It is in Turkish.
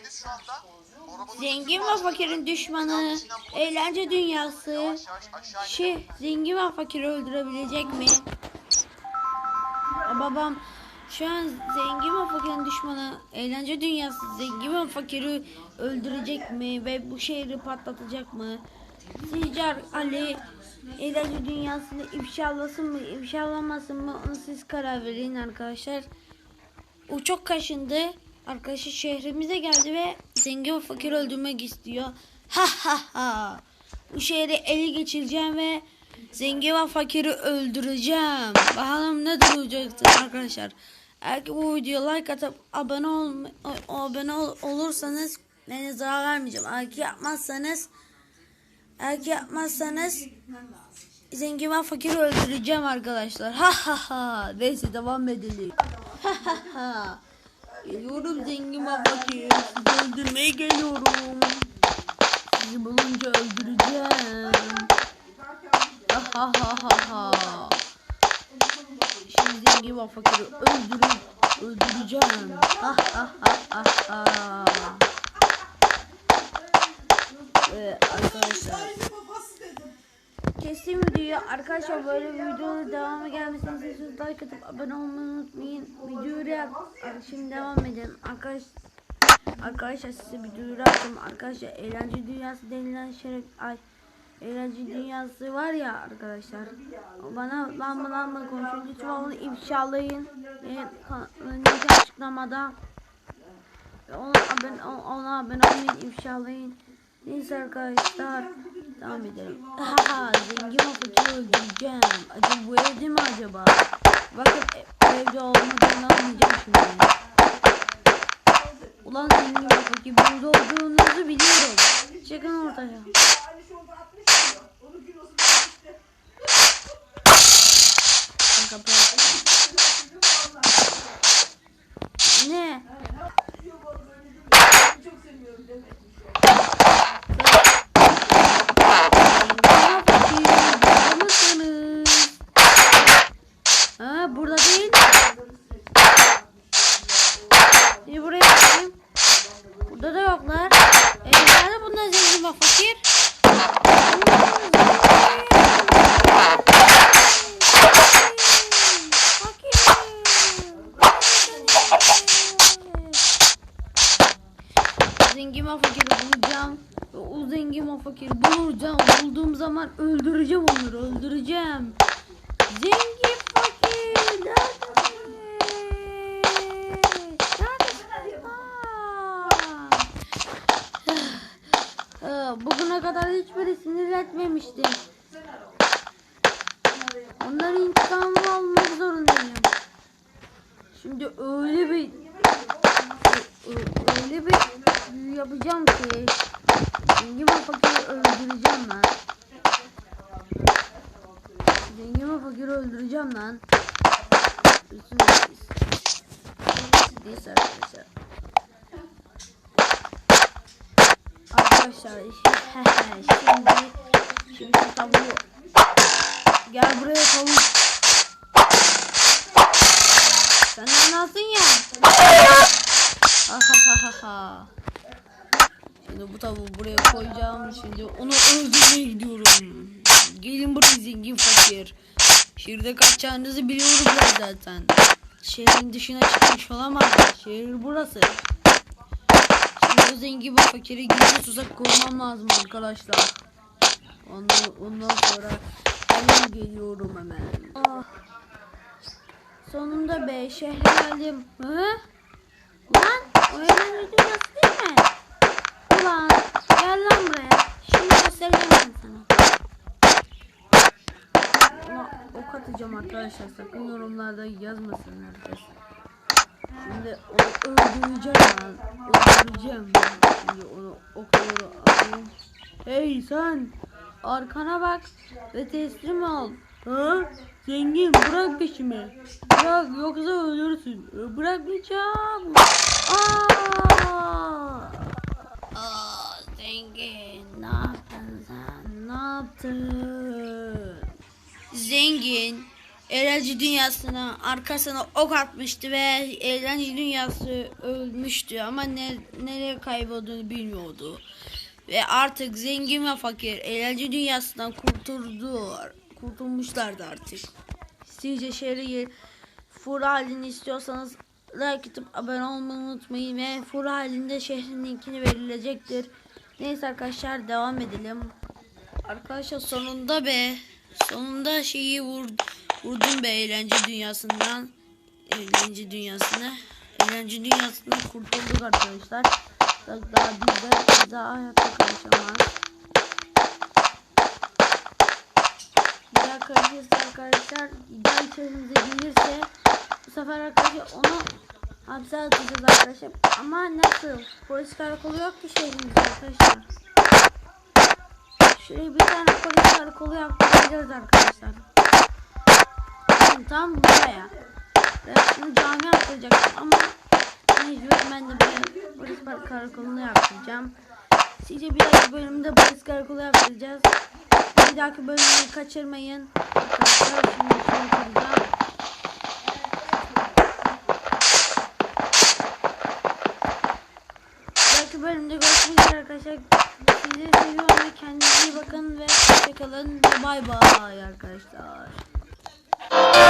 hedefiniz şu anda Zengin ve fakirin düşmanı, eğlence dünyası. aşağı Şey, zengin ve fakiri öldürebilecek mi? Babam şu an zengin ve fakirin düşmanı, eğlence dünyası zengin ve fakiri öldürecek mi ve bu şehri patlatacak mı? Sizce Ali eğlence dünyasını ifşalasın mı, ifşalamasın mı onu siz karar verin arkadaşlar. O çok kaşındı. Arkadaşı şehrimize geldi ve zengin ve fakir öldürmek istiyor. Ha ha ha. Bu şehri ele geçireceğim ve zengin ve fakiri öldüreceğim. Bakalım ne duracaksın arkadaşlar. Eğer ki bu videoya like atıp abone ol, abone ol, olursanız ben zarar vermeyeceğim. Eğer ki yapmazsanız eğer ki yapmazsanız zengin ve fakiri öldüreceğim arkadaşlar. Ha ha ha. Neyse devam edelim. Ha ha ha. Geliyorum zengin. Sizi öldürmeye geliyorum. Sizi bulunca öldüreceğim. Ha ha ha ha. Şimdi zengin fakiri öldürüp öldüreceğim. Ha ha ha ha ha. Ee, arkadaşlar Kesin videoyu arkadaşlar böyle videonun devamı gelmesini istiyorsanız like atıp abone olmayı unutmayın. Videoyu yap. Şimdi devam edelim. Arkadaş Arkadaşlar size bir duyuru attım. Arkadaşlar eğlence dünyası denilen şeref ay eğlence dünyası var ya arkadaşlar. Bana lamba lamba konuşun. Lütfen onu ifşalayın. Ve önceki açıklamada ona abone, ona abone olmayın, ifşalayın. Neyse arkadaşlar devam edelim. Aha, zengin o fakiri öldüreceğim. Acaba bu evde mi acaba? Bakın e- evde olmadığını anlayacağım şimdi. Ulan zengin fakir burada olduğunuzu biliyorum. Çıkın ortaya. Ben kapıyı açayım. Ne? Zengin fakir, burada mısınız? Ha burada değil. Bir buraya bakayım. Burada da yoklar. E nerede bunlar zengin ve fakir? Zengin ve fakiri bulacağım. O zengin ve fakiri bulacağım. Bulduğum zaman öldüreceğim onları. Öldüreceğim. Zengin Bugüne kadar hiçbiri sinir etmemişti. Onların intikamını almak zorundayım. Şimdi öyle bir öyle bir yapacağım ki zengin ve fakiri öldüreceğim lan. Zengin ve fakiri öldüreceğim lan. Üstündeyiz arkadaşlar. Arkadaşlar şimdi şimdi tavuğu gel buraya tavuk. Sen anlarsın ya. Ha ha ha ha. Şimdi bu tavuğu buraya koyacağım. Şimdi onu öldürmeye gidiyorum. Gelin buraya zengin fakir. Şehirde kaçacağınızı biliyoruz zaten. Şehrin dışına çıkmış olamaz. Şehir burası. O zengin ve fakiri gizli tuzak kurmam lazım arkadaşlar. Ondan, ondan sonra hemen geliyorum hemen. Ah. Sonunda be şehre geldim. Hı? Lan o eğlence dünyası değil mi? Ulan gel lan buraya. Şimdi göstereceğim sana. Ona ok atacağım arkadaşlar. Sakın yorumlarda yazmasın herkes. Şimdi onu öldüreceğim. Öldüreceğim. Şimdi onu okları alayım. Hey sen! Arkana bak ve teslim ol. Ha? Zengin bırak peşimi. Bırak yoksa ölürsün. Bırakmayacağım. Aa! Aa, zengin ne yaptın sen? Ne yaptın? Zengin. Eğlence dünyasına arkasına ok atmıştı ve eğlence dünyası ölmüştü ama ne, nereye kaybolduğunu bilmiyordu. Ve artık zengin ve fakir eğlence dünyasından kurtuldu. Kurtulmuşlardı artık. Sizce şehri fur halini istiyorsanız like atıp abone olmayı unutmayın ve fur halinde şehrin linkini verilecektir. Neyse arkadaşlar devam edelim. Arkadaşlar sonunda be. Sonunda şeyi vur, vurdum be eğlence dünyasından. Eğlence dünyasına. Eğlence dünyasından kurtulduk arkadaşlar. Daha, daha bizde daha hayatta kalacağım Bir daha karışırsa arkadaşlar daha içerimize gelirse bu sefer arkadaşlar onu hapse atacağız arkadaşlar. Ama nasıl? Polis karakolu yok ki şehrimizde arkadaşlar. Şuraya bir tane polis karakolu yaptıracağız arkadaşlar. Bakın tam buraya. Ve bunu cami yaptıracaktım ama mecbur ben de bir polis karakolunu yaptıracağım. Sizce bir dahaki bölümde polis karakolu yaptıracağız. Bir dahaki bölümü kaçırmayın. Arkadaşlar şimdi yapacağım. Bir bölümde görüşmek üzere arkadaşlar. Sizi seviyorum ve kendinize iyi bakın ve hoşçakalın. Bay bay arkadaşlar. Bye.